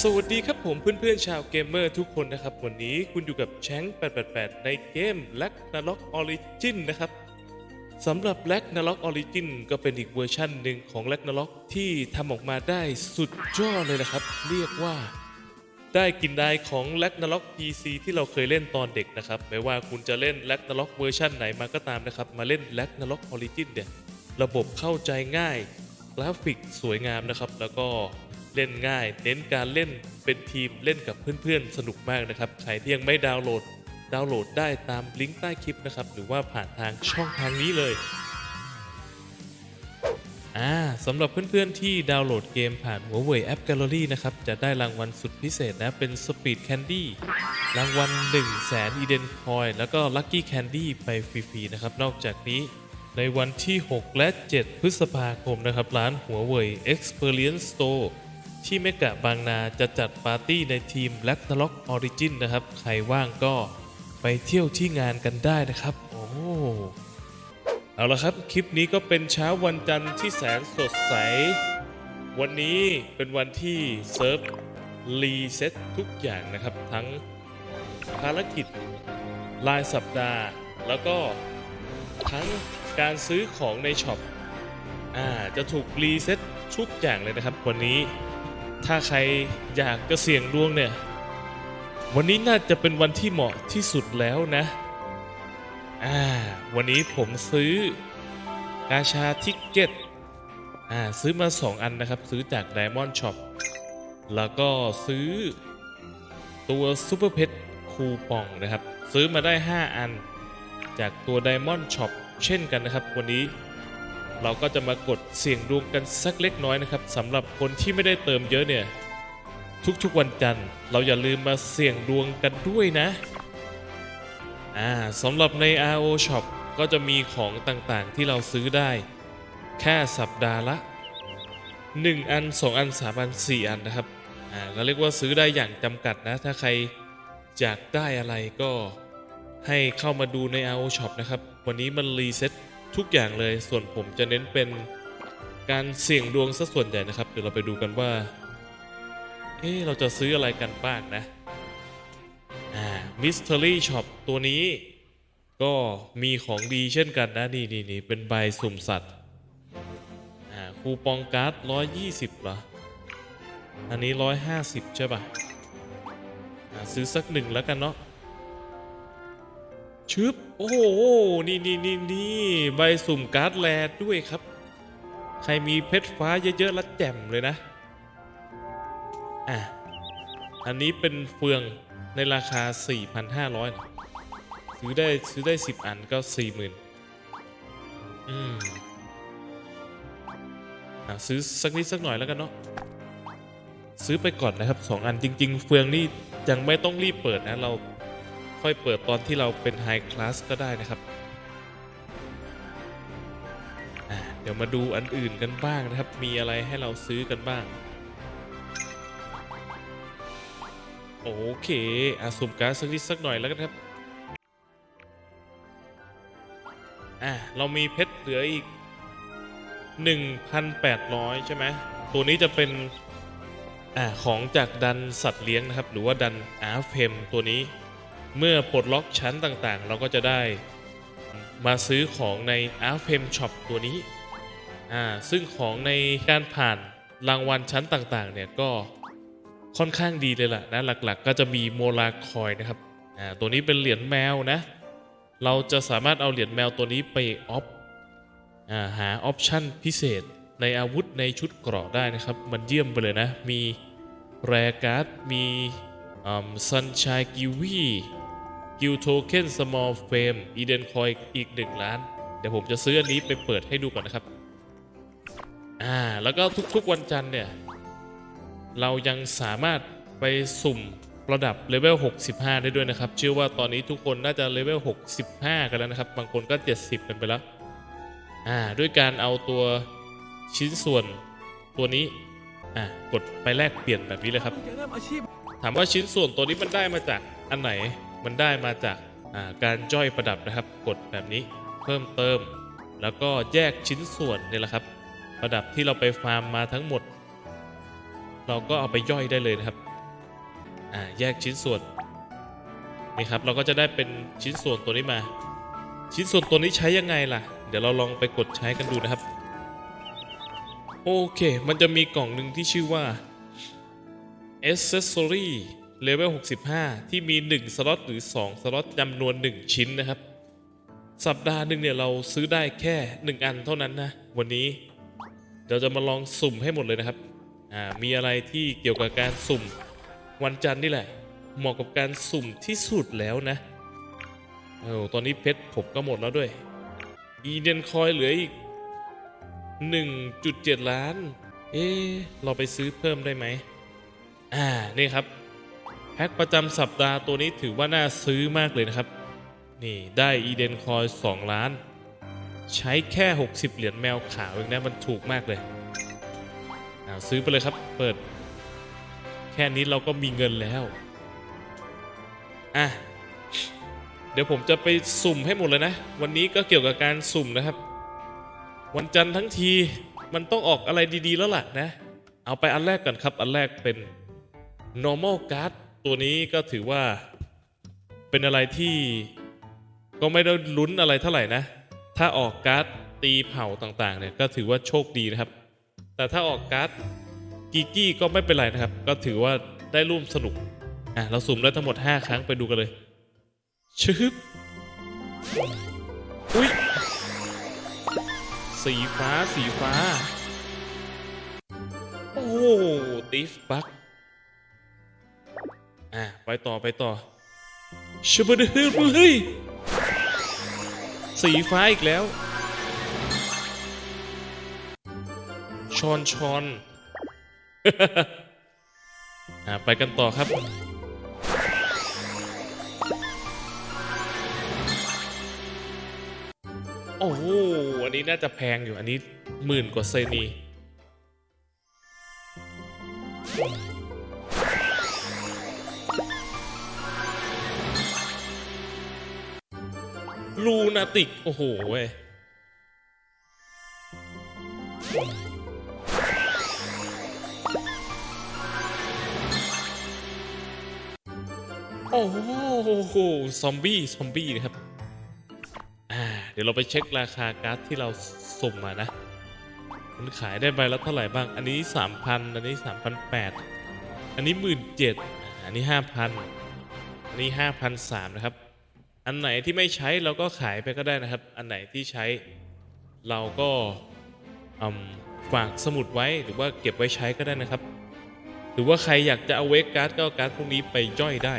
สวัสดีครับผมเพื่อนๆชาวเกมเมอร์ทุกคนนะครับ วันนี้คุณอยู่กับแชง888 ในเกม l a g n a r o k Origin นะครับสำหรับ l a g n a r o k Origin ก็เป็นอีกเวอร์ชั่นหนึ่งของ l a g n a r o k ที่ทำออกมาได้สุดยอดเลยนะครับ เรียกว่า ได้กินได้ของ l a g n a r o k PC ที่เราเคยเล่นตอนเด็กนะครับ ไม่ว่าคุณจะเล่น l a g n a r o k เวอร์ชันไหนมาก็ตามนะครับ มาเล่น l a g n a r o k Origin เนี่ยระบบเข้าใจง่ายกราฟิกสวยงามนะครับ แล้วก็ เล่นง่าย เน้นการเล่นเป็นทีมเล่นกับเพื่อนๆ สนุกมากนะครับ ใครที่ยังไม่ดาวน์โหลด ดาวน์โหลดได้ตามลิงก์ใต้คลิปนะครับ หรือว่าผ่านทางช่องทางนี้เลยอ่าสำหรับเพื่อนๆที่ดาวน์โหลดเกมผ่าน Huawei App Gallery นะครับ จะได้รางวัลสุดพิเศษนะ เป็น Speed Candy รางวัล1 0 0 0 0แสน Eden Coin แล้วก็ Lucky Candy ไปฟรีๆนะครับ นอกจากนี้ในวันที่ 6 และ 7 พฤษภาคมนะครับ ร้าน Huawei Experience Store ที่เมกะบางนาจะจัดปาร์ตี้ในทีม l a g n a r o k Origin นะครับ ใครว่างก็ไปเที่ยวที่งานกันได้นะครับ โอ้เอาละครับ คลิปนี้ก็เป็นเช้าวันจันทร์ที่แสนสดใส วันนี้เป็นวันที่เซิร์ฟรีเซ็ตทุกอย่างนะครับ ทั้งภารกิจรายสัปดาห์ แล้วก็ทั้งการซื้อของในช็อปอ่าจะถูกรีเซ็ตทุกอย่างเลยนะครับวันนี้ ถ้าใครอยากจะเสี่ยงดวงเนี่ย วันนี้น่าจะเป็นวันที่เหมาะที่สุดแล้วนะ อ่า วันนี้ผมซื้อกาชาทิกเก็ต อ่า ซื้อมา 2 อันนะครับ ซื้อจาก Diamond Shop แล้วก็ซื้อตัวซูเปอร์เพชรคูปองนะครับ ซื้อมาได้ 5 อัน จากตัว Diamond Shop เช่นกันนะครับ วันนี้ เราก็จะมากดเสี่ยงดวงกันสักเล็กน้อยนะครับสำหรับคนที่ไม่ได้เติมเยอะเนี่ยทุกๆวันจันทร์เราอย่าลืมมาเสี่ยงดวงกันด้วยนะอ่าสำหรับใน RO Shop ก็จะมีของต่างๆที่เราซื้อได้ แค่สัปดาห์ละ 1 อัน 2 อัน 3 อัน 4 อันนะครับอ่าก็เรียกว่าซื้อได้อย่างจำกัดนะ ถ้าใครอยากได้อะไรก็ให้เข้ามาดูใน RO Shop นะครับ วันนี้มันรีเซ็ต ทุกอย่างเลยส่วนผมจะเน้นเป็นการเสี่ยงดวงซะส่วนใหญ่นะครับ เดี๋ยวเราไปดูกันว่า เอ๊เราจะซื้ออะไรกันบ้างนะอ่า Mystery Shop ตัวนี้ก็มีของดีเช่นกันนะ นี่นี่นี่เป็นใบสุ่มสัตว์อ่าคูปองการ์ด 120เหรอ อันนี้ 150 ใช่ป่ะอ่าซื้อสักหนึ่งแล้วกันเนาะ ชึบโอ้โหนี่นี่นี่นี่ใบสุ่มการ์ดแลดด้วยครับ ใครมีเพชรฟ้าเยอะๆแล้วแจ่มเลยนะอะอันนี้เป็นเฟืองในราคา 4,500นะซื้อได้ซื้อได้ 10 อันก็ 40,000 อืมอะซื้อสักนิดสักหน่อยแล้วกันเนาะซื้อไปก่อนนะครับ 2 อันจริง ๆ เฟืองนี่ยังไม่ต้องรีบเปิดนะเรา ค่อยเปิดตอนที่เราเป็นไฮคลาสก็ได้นะครับ เดี๋ยวมาดูอันอื่นกันบ้างนะครับ มีอะไรให้เราซื้อกันบ้าง โอเคอาสุ่มการ์ดสักนิดสักหน่อยแล้วกันครับอะเรามีเพชรเหลืออีก 1,800 ใช่ไหมตัวนี้จะเป็นอ่าของจากดันสัตว์เลี้ยงนะครับ หรือว่าดันอาร์เฟมตัวนี้ เมื่อปลดล็อกชั้นต่างๆ เราก็จะได้มาซื้อของใน a r f a m Shop ตัวนี้อ่าซึ่งของในการผ่านรางวัลชั้นต่างๆ เนี่ยก็ค่อนข้างดีเลยล่ะนะหลักๆ ก็จะมีโมลาคอยนะครับอ่าตัวนี้เป็นเหรียญแมวนะ เราจะสามารถเอาเหรียญแมวตัวนี้ไปออฟอ่าหาออปชั่นพิเศษในอาวุธในชุดเกราะได้นะครับ มันเยี่ยมไปเลยนะ มีแรการ์ดมีซันชายกิวี กิลโทเค็นสมอลเฟมอีเดนคอยอีก 1 ล้าน เดี๋ยวผมจะซื้ออันนี้ไปเปิดให้ดูก่อนนะครับ อ่า แล้วก็ทุกๆวันจันทร์เนี่ย เรายังสามารถไปสุ่มระดับเลเวล 65 ได้ด้วยนะครับ เชื่อว่าตอนนี้ทุกคนน่าจะเลเวล 65 กันแล้วนะครับ บางคนก็ 70 กันไปแล้ว อ่า ด้วยการเอาตัวชิ้นส่วนตัวนี้ อ่า กดไปแลกเปลี่ยนแบบนี้เลยครับ ถามว่าชิ้นส่วนตัวนี้มันได้มาจากอันไหน มันได้มาจากาการจ้อยประดับนะครับ กดแบบนี้เพิ่มเติม แล้วก็แยกชิ้นส่วนนี่แหละครับ ประดับที่เราไปฟาร์มมาทั้งหมด เราก็เอาไปย่อยได้เลยนะครับแยกชิ้นส่วนนี่ครับเราก็จะได้เป็นชิ้นส่วนตัวนี้มา ชิ้นส่วนตัวนี้ใช้ยังไงล่ะ เดี๋ยวเราลองไปกดใช้กันดูนะครับ โอเค มันจะมีกล่องหนึ่งที่ชื่อว่า Accessory Level 65 ที่มี 1 สล็อตหรือ 2 สล็อตจำนวน 1 ชิ้นนะครับ สัปดาห์หนึ่งเนี่ยเราซื้อได้แค่ 1 อันเท่านั้นนะ วันนี้เราจะมาลองสุ่มให้หมดเลยนะครับอ่ามีอะไรที่เกี่ยวกับการสุ่มวันจันทร์นี่แหละ เหมาะกับการสุ่มที่สุดแล้วนะโอ้ตอนนี้เพชรผมก็หมดแล้วด้วย อีเดนคอยเหลืออีก 1.7 ล้าน เอ๊ะเราไปซื้อเพิ่มได้ไหมอ่า นี่ครับ พ็คประจำสัปดาห์ตัวนี้ถือว่าน่าซื้อมากเลยนะครับ นี่ได้อีเดนคอย2ล้าน ใช้แค่ 60 เหรียญแมวขาวเองนะมันถูกมากเลยเอาซื้อไปเลยครับเปิด แค่นี้เราก็มีเงินแล้วอะเดี๋ยวผมจะไปสุ่มให้หมดเลยนะ วันนี้ก็เกี่ยวกับการสุ่มนะครับ วันจันทร์ทั้งทีมันต้องออกอะไรดีๆแล้วล่ะนะ เอาไปอันแรกก่อนครับ อันแรกเป็น normal card ตัวนี้ก็ถือว่าเป็นอะไรที่ก็ไม่ได้ลุ้นอะไรเท่าไหร่นะ ถ้าออกการ์ดตีเผ่าต่างๆเนี่ยก็ถือว่าโชคดีนะครับ แต่ถ้าออกการ์ดกีกี้ก็ไม่เป็นไรนะครับ ก็ถือว่าได้ร่วมสนุก อะ เราสุ่มได้ทั้งหมด 5 ครั้งไปดูกันเลย ชึบ อุ้ย สีฟ้าสีฟ้า โอ้ติฟบัก อะไปต่อไปต่อชบะเดเฮ้ยสีฟ้าอีกแล้ว ชอนชอนอะไปกันต่อครับ โอ้โห อันนี้น่าจะแพงอยู่ อันนี้หมื่นกว่าเซนี ลูนาติก โอ้โหเว้ยโอ้โห ซอมบี้ ซอมบี้นะครับ อ่า เดี๋ยวเราไปเช็คราคาการ์ดที่เราสุ่มมานะ มันขายได้ใบละเท่าไหร่บ้าง อันนี้ 3,000 อันนี้ 3,800 อันนี้ 17,000อันนี้ 5,000 อันนี้5,300นะครับ อันไหนที่ไม่ใช้เราก็ขายไปก็ได้นะครับ อันไหนที่ใช้เราก็ฝากสมุดไว้หรือว่าเก็บไว้ใช้ก็ได้นะครับ หรือว่าใครอยากจะเอาเวกการ์ดก็เอาการ์ดพวกนี้ไปย่อยได้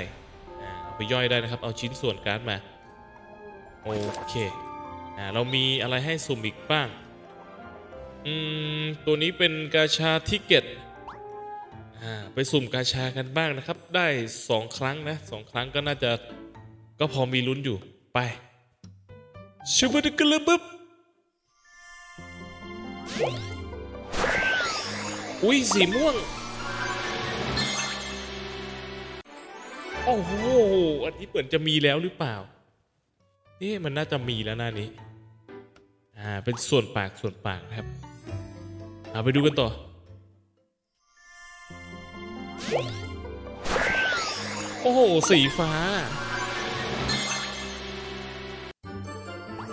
เอาไปย่อยได้นะครับ เอาชิ้นส่วนการ์ดมา โอเคอ่าเรามีอะไรให้สุ่มอีกบ้างอืมตัวนี้เป็นกาชาทิเก็ตอ่าไปสุ่มกาชากันบ้างนะครับ ได้ 2 ครั้งนะสองครั้งก็น่าจะ ก็พอมีลุ้นอยู่ ไปชูบดกระบึบอุ้ยสีม่วง โอ้โห อันนี้เหมือนจะมีแล้วหรือเปล่า นี่มันน่าจะมีแล้วหน้านี้ อ่า เป็นส่วนปากส่วนปากนะครับ เอาไปดูกันต่อ โอ้โห สีฟ้า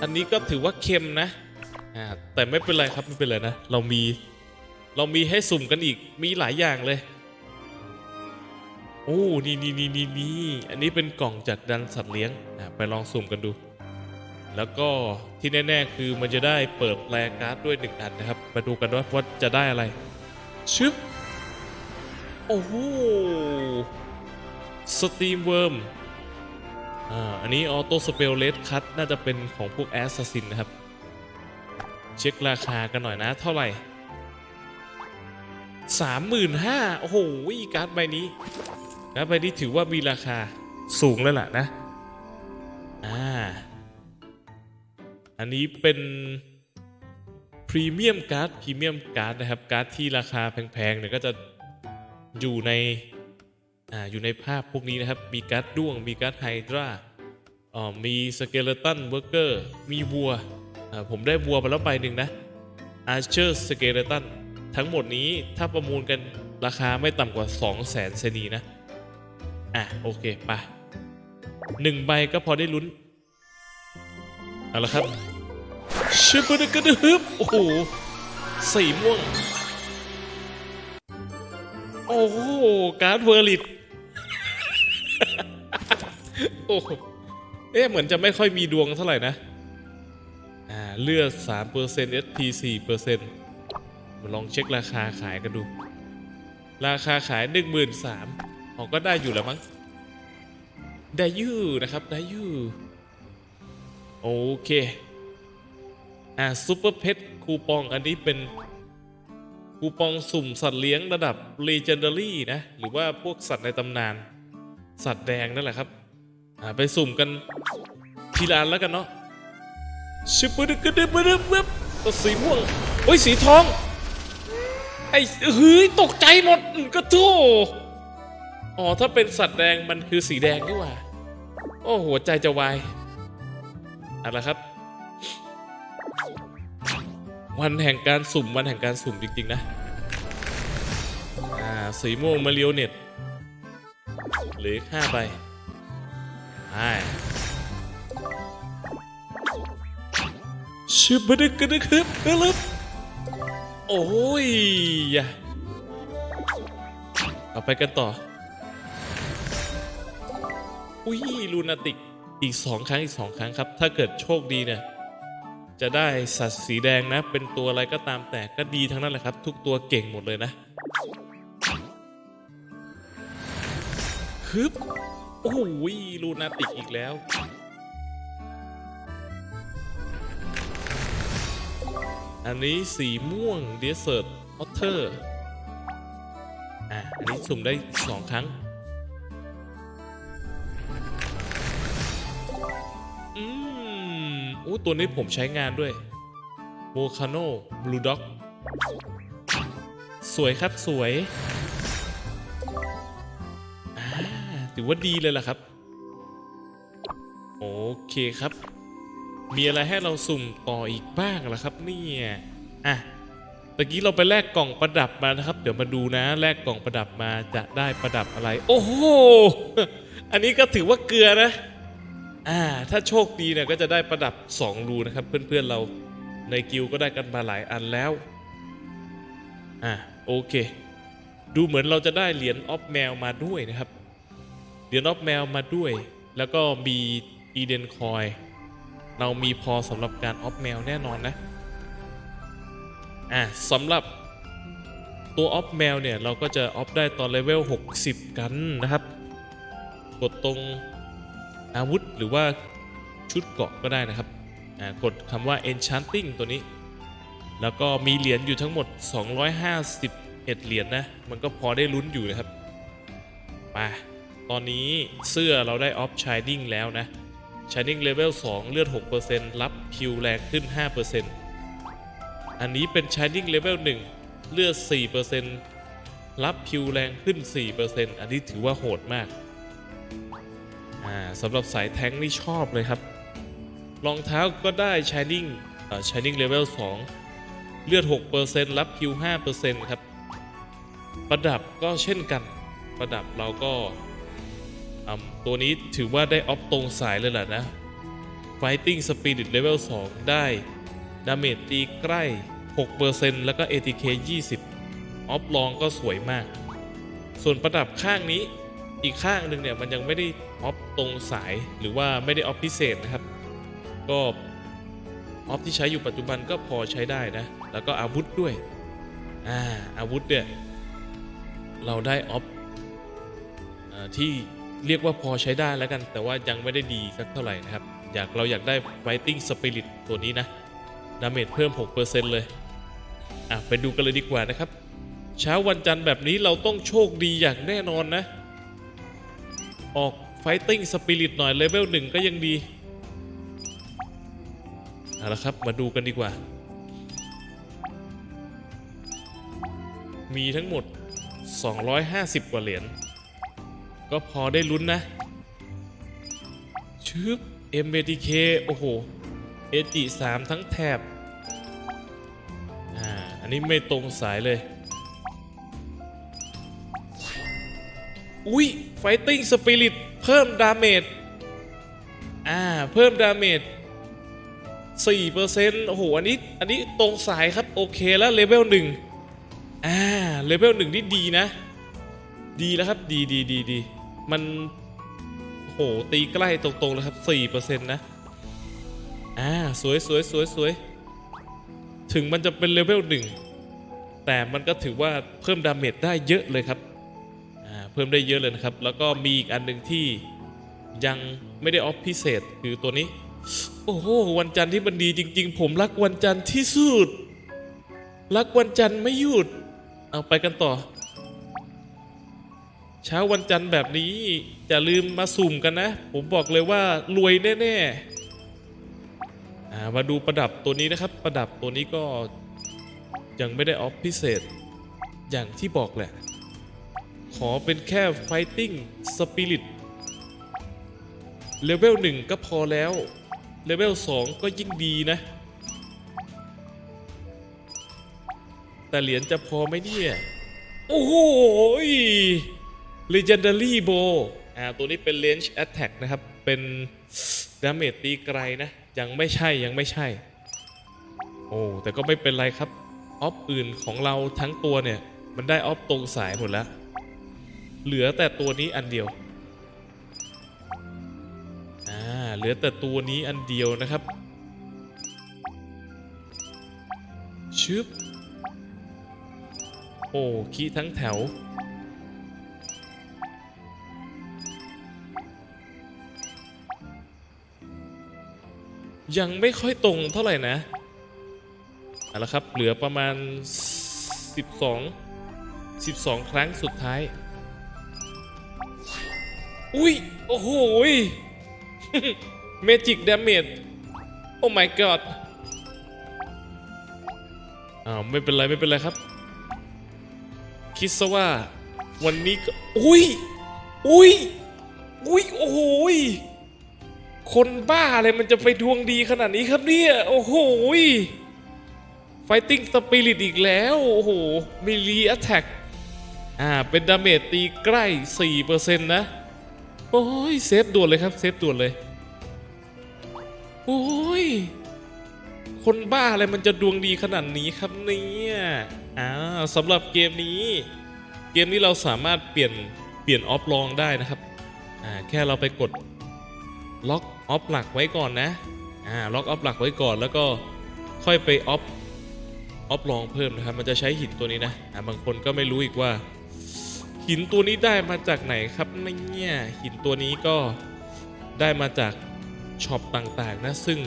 อันนี้ก็ถือว่าเค็มนะอ่าแต่ไม่เป็นไรครับไม่เป็นไรนะ เรามีเรามีให้สุ่มกันอีกมีหลายอย่างเลย โอ้นี่นี่นี่นี่นี่อันนี้เป็นกล่องจากดันสัตว์เลี้ยงอ่าไปลองสุ่มกันดู แล้วก็ที่แน่ๆคือมันจะได้เปิดแปลการ์ดด้วยหนึ่งอันนะครับ มาดูกันว่าว่าจะได้อะไรชึบโอ้โหสตีมเวิร์ม อ่าอันนี้ออโต้สเปลเลสคัตน่าจะเป็นของพวกแอสซัสซินนะครับ เช็คราคากันหน่อยนะ เท่าไหร่สามหมื่นห้าโอ้โหการ์ดใบนี้การ์ดใบนี้ถือว่ามีราคาสูงแล้วล่ะนะอ่าอันนี้เป็นพรีเมียมการ์ดพรีเมียมการ์ดนะครับการ์ดที่ราคาแพงๆเนี่ยก็จะอยู่ใน อ่าอยู่ในภาพพวกนี้นะครับ มีการ์ดด้วง มีการ์ดไฮดราอ๋อมีสเกเลตันเวอร์เกอร์ มีวัวอ่าผมได้วัวไปแล้วใบหนึ่งนะอาร์เชอร์สเกเลตันทั้งหมดนี้ถ้าประมูลกันราคาไม่ต่ำกว่า 2 0 0แสนเซนีนะ อะ โอเคไปหนึ่งใบก็พอได้ลุ้น เอาละครับชิบะดะกระดึบโอ้โหสีม่วง โอ้โห การ์ดเวอร์ลิต โอ้เอ๊ะเหมือนจะไม่ค่อยมีดวงเท่าไหร่นะ อ่า เลือด3% SP 4%มาลองเช็คราคาขายกันดู ราคาขาย 13,000อ๋อก็ได้อยู่แล้วมั้ง ได้อยู่นะครับ ได้อยู่ โอเค อ่าซูเปอร์เพ t คูปองอันนี้เป็นคูปองสุ่มสัตว์เลี้ยงระดับ Legendary นะ หรือว่าพวกสัตว์ในตำนาน สัตว์แดงนั่นแหละครับไปสุ่มกันทีละอันแล้วกันเนาะชิบดึกดึบดึบดึบตัวสีม่วงโอ้ยสีทอง ไอ้เฮ้ยตกใจหมดก็โธ่อ๋อถ้าเป็นสัตว์แดงมันคือสีแดงนี่หว่า โอ้หัวใจจะวายอะละครับ วันแห่งการสุ่มวันแห่งการสุ่มจริง ๆ นะ อ่า สีม่วงมาเรียวเน็ต หลือห้าใบใช่ชิบะดึกกระดึกฮึบกระลึบโอ้ยย่าเอาไปกันต่อ อุ้ยลูนาติกอีกสองครั้ง อีกสองครั้งครับ ถ้าเกิดโชคดีเนี่ย จะได้สัตว์สีแดงนะ เป็นตัวอะไรก็ตามแต่ก็ดีทั้งนั้นแหละครับ ทุกตัวเก่งหมดเลยนะ ฮึบโอ้โหลูนาติกอีกแล้ว อันนี้สีม่วงเดสเซอร์ตออเทอร์อะอันนี้สุ่มได้สองครั้ง อืมอู้ตัวนี้ผมใช้งานด้วยโ o คาโนบลูด็อก สวยครับสวย ถือว่าดีเลยล่ะครับ โอเคครับ มีอะไรให้เราสุ่มต่ออีกบ้างล่ะครับเนี่ยอะตะกี้เราไปแลกกล่องประดับมานะครับ เดี๋ยวมาดูนะแลกกล่องประดับมาจะได้ประดับอะไร โอ้โหอันนี้ก็ถือว่าเกลือนะอ่าถ้าโชคดีเนี่ยก็จะได้ประดับ 2 รูนะครับ เพื่อนๆเราในกิลก็ได้กันมาหลายอันแล้วอ่าโอเค ดูเหมือนเราจะได้เหรียญออฟแมวมาด้วยนะครับ เหรียญออฟแมวมาด้วย แล้วก็มีอีเดนคอย เรามีพอสำหรับการออฟแมวแน่นอนนะ อะสำหรับตัวออฟแมวเนี่ย เราก็จะออฟได้ตอนเลเวล 60 กันนะครับ กดตรงอาวุธหรือว่าชุดเกราะก็ได้นะครับ อ่ากดคำว่า enchanting ตัวนี้ แล้วก็มีเหรียญอยู่ทั้งหมด 251 เหรียญนะมันก็พอได้ลุ้นอยู่นะครับ ไป ตอนนี้เสื้อเราได้ออฟชายดิ้งแล้วนะ Shining Level 2เลือด 6%รับคิวแรงขึ้น 5%อันนี้เป็น Shining Level 1เลือด 4%รับคิวแรงขึ้น 4%อันนี้ถือว่าโหดมากอ่าสำหรับสายแท้งนี่ชอบเลยครับรองเท้าก็ได้ Shining อ่า Shining Level 2เลือด 6%รับคิว 5%ครับ ประดับก็เช่นกัน ประดับเราก็ ตัวนี้ถือว่าได้ออฟตรงสายเลยแหละนะ Fighting Spirit Level 2 ได้ ดาเมจตีใกล้ 6%แล้วก็ ATK 20 ออฟลองก็สวยมาก ส่วนประดับข้างนี้อีกข้างหนึ่งเนี่ยมันยังไม่ได้ออฟตรงสายหรือว่าไม่ได้ออฟพิเศษนะครับ ก็ออฟที่ใช้อยู่ปัจจุบันก็พอใช้ได้นะ แล้วก็อาวุธด้วย อ่าอาวุธเนี่ยเราได้ออฟที่ เรียกว่าพอใช้ได้แล้วกัน แต่ว่ายังไม่ได้ดีสักเท่าไหร่นะครับ อยากเราอยากได้ Fighting Spirit ตัวนี้นะดาเมจเพิ่ม 6%เลย อะ ไปดูกันเลยดีกว่านะครับ เช้าวันจันทร์แบบนี้เราต้องโชคดีอย่างแน่นอนนะ ออก Fighting Spirit หน่อยเลเวลหนึ่งก็ยังดี เอาละครับ มาดูกันดีกว่า มีทั้งหมด 250 กว่าเหรียญ ก็พอได้ลุ้นนะชึบ MBTK โอ้โห เอจิ3ทั้งแถบ อ่า อันนี้ไม่ตรงสายเลย อุ้ย Fighting Spirit เพิ่มดาเมจ อ่า เพิ่มดาเมจ4%โอ้โห อันนี้ อันนี้ตรงสายครับ โอเคแล้วเลเวลหนึ่งอ่า เลเวลหนึ่งนี่ดีนะ ดีแล้วครับ ดีดีดีดี มันโหตีใกล้ตรงๆแล้วครับ4%นะ อ่า สวยสวยสวยสวยถึงมันจะเป็นเลเวลหนึ่งแต่มันก็ถือว่าเพิ่มดาเมจได้เยอะเลยครับ อ่า เพิ่มได้เยอะเลยนะครับ แล้วก็มีอีกอันหนึ่งที่ยังไม่ได้ออฟพิเศษคือตัวนี้ โอ้โห วันจันทร์ที่มันดีจริง ๆ ผมรักวันจันทร์ที่สุด รักวันจันทร์ไม่หยุด เอาไปกันต่อ เช้าวันจันทร์แบบนี้อย่าลืมมาสุ่มกันนะ ผมบอกเลยว่ารวยแน่ๆอ่มาดูประดับตัวนี้นะครับ ประดับตัวนี้ก็ยังไม่ได้ออฟพิเศษ อย่างที่บอกแหละ ขอเป็นแค่ Fighting Spirit เลเวล1ก็พอแล้ว เลเวล2ก็ยิ่งดีนะ แต่เหรียญจะพอไหมเนี่ย โอ้โห Legendary Bow อ่าตัวนี้เป็น Range Attack นะครับ เป็นดาเมจตีไกลนะ ยังไม่ใช่ยังไม่ใช่ โอ้ แต่ก็ไม่เป็นไรครับ ออฟอื่นของเราทั้งตัวเนี่ย มันได้ออฟตรงสายหมดแล้ว เหลือแต่ตัวนี้อันเดียว อ่า เหลือแต่ตัวนี้อันเดียวนะครับชึบโอ้คีทั้งแถว ยังไม่ค่อยตรงเท่าไหร่นะเอาละครับ เหลือประมาณ 12 12 ครั้งสุดท้าย อุ้ย โอ้โหเมจิกดาเมจโอ้ my god อ้าวไม่เป็นไร ไม่เป็นไรครับ คิดซะว่าวันนี้ก็ อุ้ย อุ้ย อุ้ย โอ้โห คนบ้าอะไรมันจะไปดวงดีขนาดนี้ครับเนี่ย โอ้โหย Fighting Spirit อีกแล้ว โอ้โหมิลีแอตแทกอ่า เป็นดาเมจตีใกล้ 4%นะ โอ้ย เซฟด่วนเลยครับ เซฟด่วนเลย โอ้ย คนบ้าอะไรมันจะดวงดีขนาดนี้ครับเนี่ยอ่าสำหรับเกมนี้ เกมนี้เราสามารถเปลี่ยนเปลี่ยนออฟลองได้นะครับ อ่า แค่เราไปกดล็อก ออฟหลักไว้ก่อนนะอ่าล็อกออฟหลักไว้ก่อนแล้วก็ค่อยไปออฟออฟลองเพิ่มนะครับ มันจะใช้หินตัวนี้นะอ่าบางคนก็ไม่รู้อีกว่า หินตัวนี้ได้มาจากไหนครับเนี่ยหินตัวนี้ก็ได้มาจากช็อปต่างๆนะซึ่ง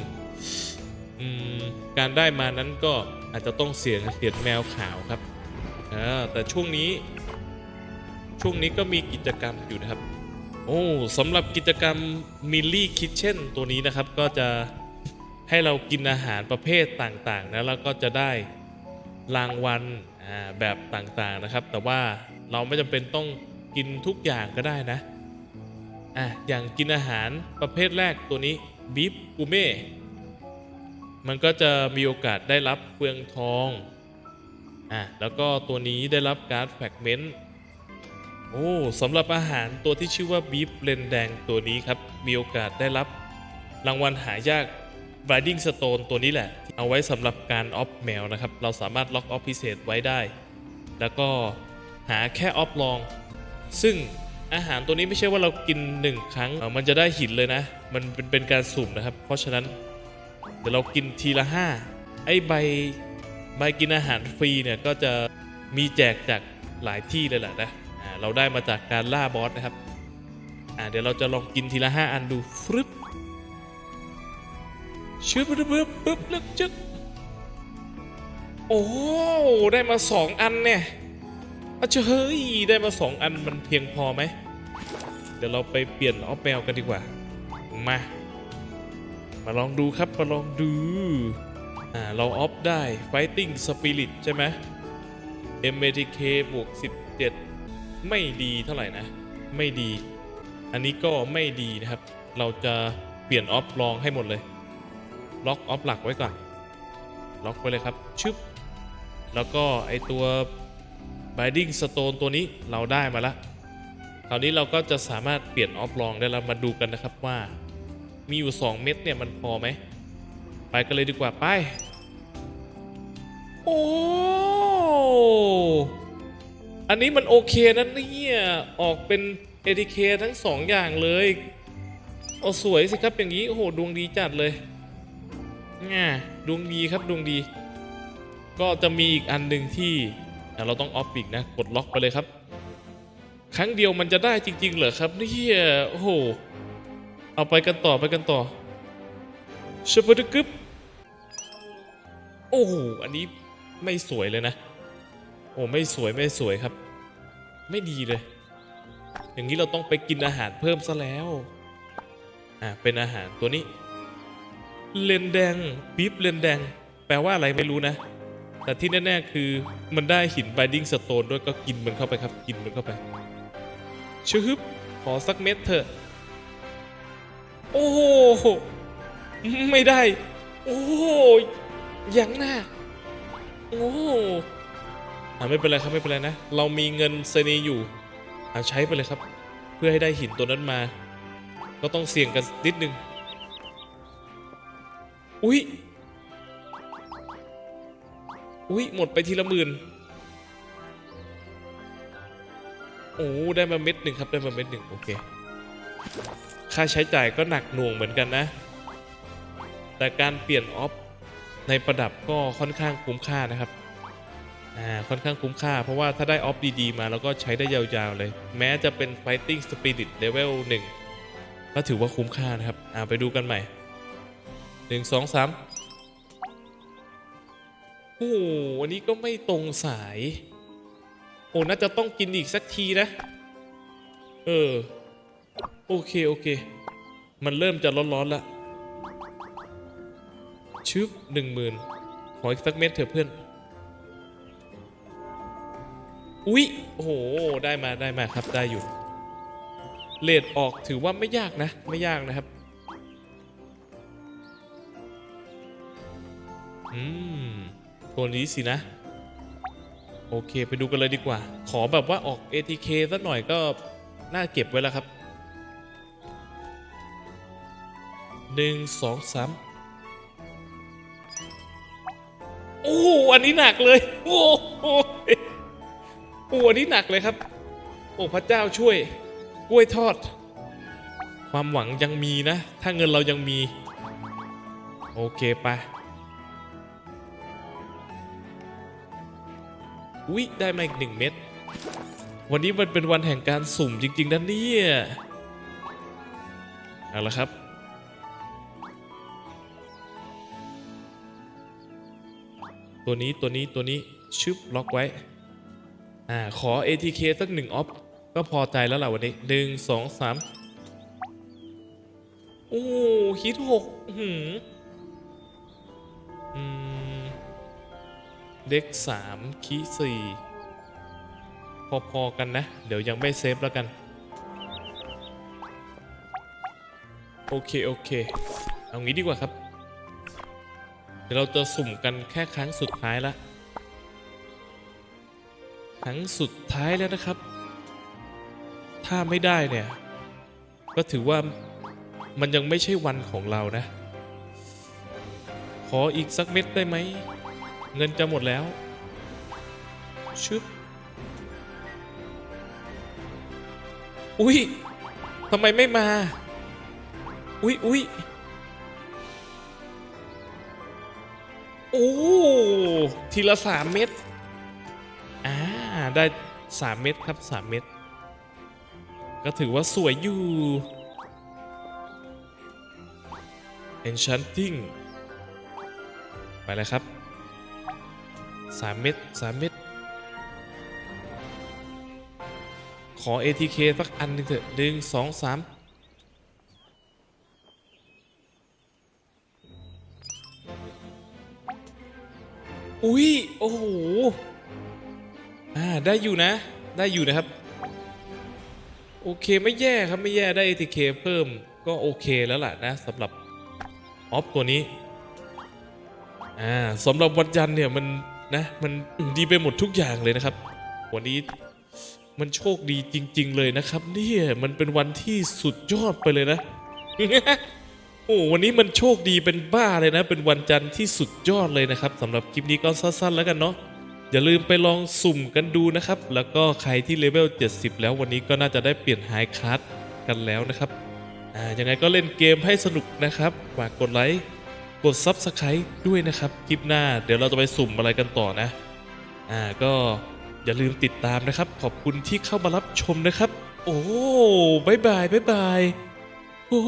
การได้มานั้นก็อาจจะต้องเสียเสียแมวขาวครับแต่ช่วงนี้ ช่วงนี้ก็มีกิจกรรมอยู่นะครับ โอ้สำหรับกิจกรรมมิลลี่คิทเช่นตัวนี้นะครับ ก็จะให้เรากินอาหารประเภทต่างๆนะแล้วก็จะได้รางวัลแบบต่างๆนะครับ แต่ว่าเราไม่จำเป็นต้องกินทุกอย่างก็ได้นะอะอย่างกินอาหารประเภทแรกตัวนี้บีฟกูเม่ มันก็จะมีโอกาสได้รับเฟืองทองอะแล้วก็ตัวนี้ได้รับการ์ดแฟกเมนต์ โอ้สำหรับอาหารตัวที่ชื่อว่าบีฟเลนแดงตัวนี้ครับ มีโอกาสได้รับ รางวัลหายาก Riding Stone ตัวนี้แหละ เอาไว้สำหรับการออฟแมวนะครับ เราสามารถล็อกออฟพิเศษไว้ได้ แล้วก็หาแค่ออฟลอง ซึ่งอาหารตัวนี้ไม่ใช่ว่าเรากิน 1 ครั้ง มันจะได้หินเลยนะ มันเป็นเป็นการสุ่มนะครับ เพราะฉะนั้นเดี๋ยวเรากินทีละห้าไอ้ใบใบกินอาหารฟรีเนี่ยก็จะมีแจกจากหลายที่เลยแหละนะ เราได้มาจากการล่าบอสนะครับเดี๋ยวเราจะลองกินทีละห้าอันดูฟรึบชึบปึ๊บปึ๊บปึ๊บลึกจึ๊กโอ้ได้มาสองอันเนี่ยอะเฮ้ยได้มาสองอันมันเพียงพอไหม เดี๋ยวเราไปเปลี่ยนออฟแมวกันดีกว่า มา มาลองดูครับ มาลองดูอ่าเราออฟได้ Fighting Spirit ใช่ไหม MATK บวก17 ไม่ดีเท่าไหร่นะ ไม่ดี อันนี้ก็ไม่ดีนะครับ เราจะเปลี่ยนออฟลองให้หมดเลย ล็อกออฟหลักไว้ก่อน ล็อกไว้เลยครับ ชึบ แล้วก็ไอตัว Binding Stone ตัวนี้เราได้มาล้วคราวนี้เราก็จะสามารถเปลี่ยนออฟลองได้แล้วมาดูกันนะครับว่า มีอยู่ 2 เม็ดเนี่ยมันพอไหม ไปกันเลยดีกว่าไป โอ้ อันนี้มันโอเคนะเนี่ยออกเป็น ATK ทั้ง2องอย่างเลยโอ้สวยสิครับอย่างนี้โอ้โหดวงดีจัดเลยง่าดวงดีครับดวงดี ก็จะมีอีกอันหนึ่งที่เราต้องออฟอีกนะกดล็อกไปเลยครับ ครั้งเดียวมันจะได้จริง ๆ เหรอครับเนี่ยโอ้โหเอาไปกันต่อไปกันต่อชปดกึบโอ้โหอันนี้ไม่สวยเลยนะ โอ้ไม่สวยไม่สวยครับ ไม่ดีเลย อย่างนี้เราต้องไปกินอาหารเพิ่มซะแล้ว อ่าเป็นอาหารตัวนี้ เลนแดงบีฟเลนแดง แปลว่าอะไรไม่รู้นะ แต่ที่แน่ๆคือมันได้หินไบดิ้งสโตนด้วยก็กินมันเข้าไปครับ กินมันเข้าไปชึบขอสักเม็ดเถอะ โอ้โห ไม่ได้ โอ้โหยังหน้า โอ้ อ่าไม่เป็นไรครับไม่เป็นไรนะ เรามีเงินเซนีอยู่อ่าใช้ไปเลยครับ เพื่อให้ได้หินตัวนั้นมา ก็ต้องเสี่ยงกันนิดนึง อุ๊ย อุ๊ย หมดไปทีละหมื่นโอ้ได้มาเม็ดหนึ่งครับได้มาเม็ดหนึ่งโอเค ค่าใช้จ่ายก็หนักหน่วงเหมือนกันนะ แต่การเปลี่ยนออฟในประดับก็ค่อนข้างคุ้มค่านะครับ อ่าค่อนข้างคุ้มค่า เพราะว่าถ้าได้ออฟดีๆมาแล้วก็ใช้ได้ยาวๆเลย แม้จะเป็น Fighting Spirit Level 1 ก็ถือว่าคุ้มค่านะครับ อ่าไปดูกันใหม่ 1 2 3 โอ้โหอันนี้ก็ไม่ตรงสาย โอ้น่าจะต้องกินอีกสักทีนะ เออ โอเค โอเค มันเริ่มจะร้อนๆแล้วชึบหนึ่งหมื่นขออีกสักเม็ดเถอะเพื่อน อุ๊ยโอ้โห ได้มาได้มาครับได้อยู่ เลดออกถือว่าไม่ยากนะ ไม่ยากนะครับ อืมตัวนี้สินะ โอเคไปดูกันเลยดีกว่า ขอแบบว่าออก ATK สักหน่อยก็ น่าเก็บไว้แล้วครับหนึ่งสองสามโอ้ อันนี้หนักเลย โอ้ โหโอ้อันนี้หนักเลยครับ โอ้พระเจ้าช่วยกล้วยทอด ความหวังยังมีนะ ถ้าเงินเรายังมี โอเคไปอุ๊ยได้มาอีกหนึ่งเม็ดวันนี้มันเป็นวันแห่งการสุ่มจริง ๆนะเนี่ยเอาละครับ ตัวนี้ตัวนี้ตัวนี้ชึบล็อกไว้ อ่าขอ ATK สักหนึ่งออฟก็พอใจแล้วล่ะวันนี้หนึ่งสองสามโอ้ฮิตหกหืมอืมเด็กสามคีสี่พอๆกันนะ เดี๋ยวยังไม่เซฟแล้วกัน โอเค โอเค เอางี้ดีกว่าครับ เดี๋ยวเราจะสุ่มกันแค่ครั้งสุดท้ายละ ครั้งสุดท้ายแล้วนะครับ ถ้าไม่ได้เนี่ย ก็ถือว่ามันยังไม่ใช่วันของเรานะ ขออีกสักเม็ดได้ไหม เงินจะหมดแล้ว ชึบ อุ๊ยทำไมไม่มา อุ๊ยอุ๊ยโอ้ ทีละสามเม็ด ได้สามเม็ดครับสามเม็ดก็ถือว่าสวยอยู่ Enchanting ไปเลยครับสามเม็ดสามเม็ดขอ ATK สักอันหนึ่งเถอะหนึ่งสองสามอุ้ย โอ้โห ได้อยู่นะ ได้อยู่นะครับ โอเคไม่แย่ครับไม่แย่ได้ ATK เพิ่มก็โอเคแล้วล่ะนะสำหรับออฟตัวนี้อ่าสำหรับวันจันทร์เนี่ยมันนะมันดีไปหมดทุกอย่างเลยนะครับ วันนี้มันโชคดีจริง ๆ เลยนะครับเนี่ยมันเป็นวันที่สุดยอดไปเลยนะโอ้วันนี้มันโชคดีเป็นบ้าเลยนะ เป็นวันจันทร์ที่สุดยอดเลยนะครับสำหรับคลิปนี้ก็สั้นๆแล้วกันเนาะ อย่าลืมไปลองสุ่มกันดูนะครับ แล้วก็ใครที่เลเวล 70 แล้ววันนี้ก็น่าจะได้เปลี่ยนไฮคัสกันแล้วนะครับอ่ายังไงก็เล่นเกมให้สนุกนะครับฝากกดไลค์กด Subscribe ด้วยนะครับ คลิปหน้าเดี๋ยวเราจะไปสุ่มอะไรกันต่อนะอ่าก็อย่าลืมติดตามนะครับ ขอบคุณที่เข้ามารับชมนะครับ โอ้บายบายบายบายโอ้